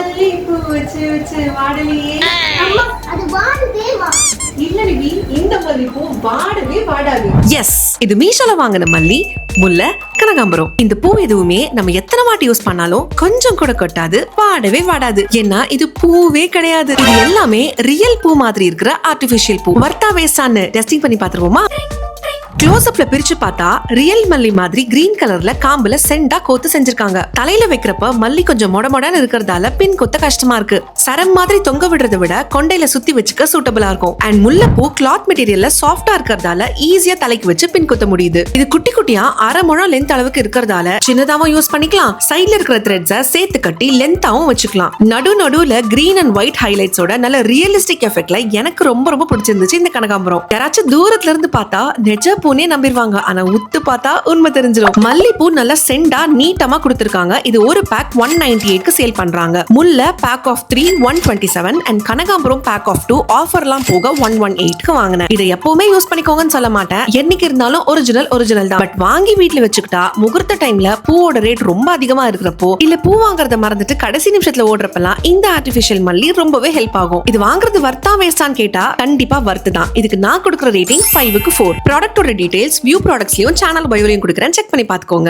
மல்லிப்பூ வச்சு வச்சு வாடலையே. அம்மா அது வாடுதேமா இல்ல நிவி இந்த மல்லிப்பூ வாடவே வாடாது. எஸ் இது மீஷோல வாங்கின மல்லி முல்லை கனகாம்பரம். இந்த பூ எதுவுமே நம்ம எத்தனை வாட்டி யூஸ் பண்ணாலும் கொஞ்சம் கூட கொட்டாது வாடவே வாடாது. ஏன்னா இது பூவே கிடையாது. இது எல்லாமே ரியல் பூ மாதிரி இருக்கிற ஆர்டிபிஷியல் பூ. வர்த்தா வேஸ்டான்னு டெஸ்டிங் பண்ணி பாத்துருவோமா க்ளோஸ் அப்ல பிரிச்சு பார்த்தா ரியல் மல்லி மாதிரி கிரீன் கலர்ல காம்புல சென்டா கோத்து செஞ்சிருக்காங்க. தலையில வைக்கிறப்ப மல்லி கொஞ்சம் மொடமொடன்னு இருக்கிறதால பின் கொத்த கஷ்டமா இருக்கு. சரம் மாதிரி தொங்க விடுறத விட கொண்டையில சுத்தி வச்சுக்க சூட்டபிளா இருக்கும். அண்ட் முல்லைப்பூ கிளாத் மெட்டீரியல்ல சாஃப்டா இருக்கிறதால ஈஸியா தலைக்கு வச்சு பின் குத்த முடியுது. இது குட்டி குட்டியா அரை முழம் லென்த் அளவுக்கு இருக்கிறதால சின்னதாவும் யூஸ் பண்ணிக்கலாம். சைடுல இருக்கிற த்ரெட்ஸ சேர்த்து கட்டி லென்த்தாவும் வச்சுக்கலாம். நடு நடுவுல கிரீன் அண்ட் ஒயிட் ஹைலைட்ஸோட நல்ல ரியலிஸ்டிக் எஃபெக்ட்ல எனக்கு ரொம்ப ரொம்ப பிடிச்சிருந்துச்சு இந்த கனகாம்பரம். யாராச்சும் தூரத்துல இருந்து பார்த்தா நெஜ பூனே நம்பிடுவாங்க ஆனா உத்து பார்த்தா உண்மை தெரிஞ்சிடும் மல்லிப்பூ நல்லா செண்டா நீட்டமா கொடுத்திருக்காங்க. இது ஒரு பேக் ஒன் நைன்டி எயிட்க்கு சேல் பண்றாங்க. முல்லை pack of three one twenty seven and கனகாம்பரம் பேக் ஆஃப் டூ ஆஃபர்லாம் போக ஒன் ஒன் எயிட்க்கு வாங்கினேன். இதை எப்பவுமே யூஸ் பண்ணிக்கோங்கன்னு சொல்ல மாட்டேன். என்னைக்கு இருந்தாலும் ஒரிஜினல் ஒரிஜினல் தான். பட் வாங்கி வீட்டுல வச்சுக்கிட்டா முகூர்த்த டைம்ல பூவோட ரேட் ரொம்ப அதிகமா இருக்கிறப்போ இல்ல பூ வாங்குறத மறந்துட்டு கடைசி நிமிஷத்துல ஓடுறப்பெல்லாம் இந்த ஆர்டிபிஷியல் மல்லி ரொம்பவே ஹெல்ப் ஆகும். இது வாங்குறது வர்த்தா வேஸ்டான்னு கேட்டா கண்டிப்பா வர்த்து தான். இதுக்கு நான் கொடுக்குற ரேட்டிங் ஃபைவுக்கு ஃபோர் ப்ராடக்டோட டீடைல்ஸ் வியூ ப்ராடக்ட்ஸ்லையும் சேனல் பயோலையும் கொடுக்குறேன். செக் பண்ணி பார்த்துக்கோங்க.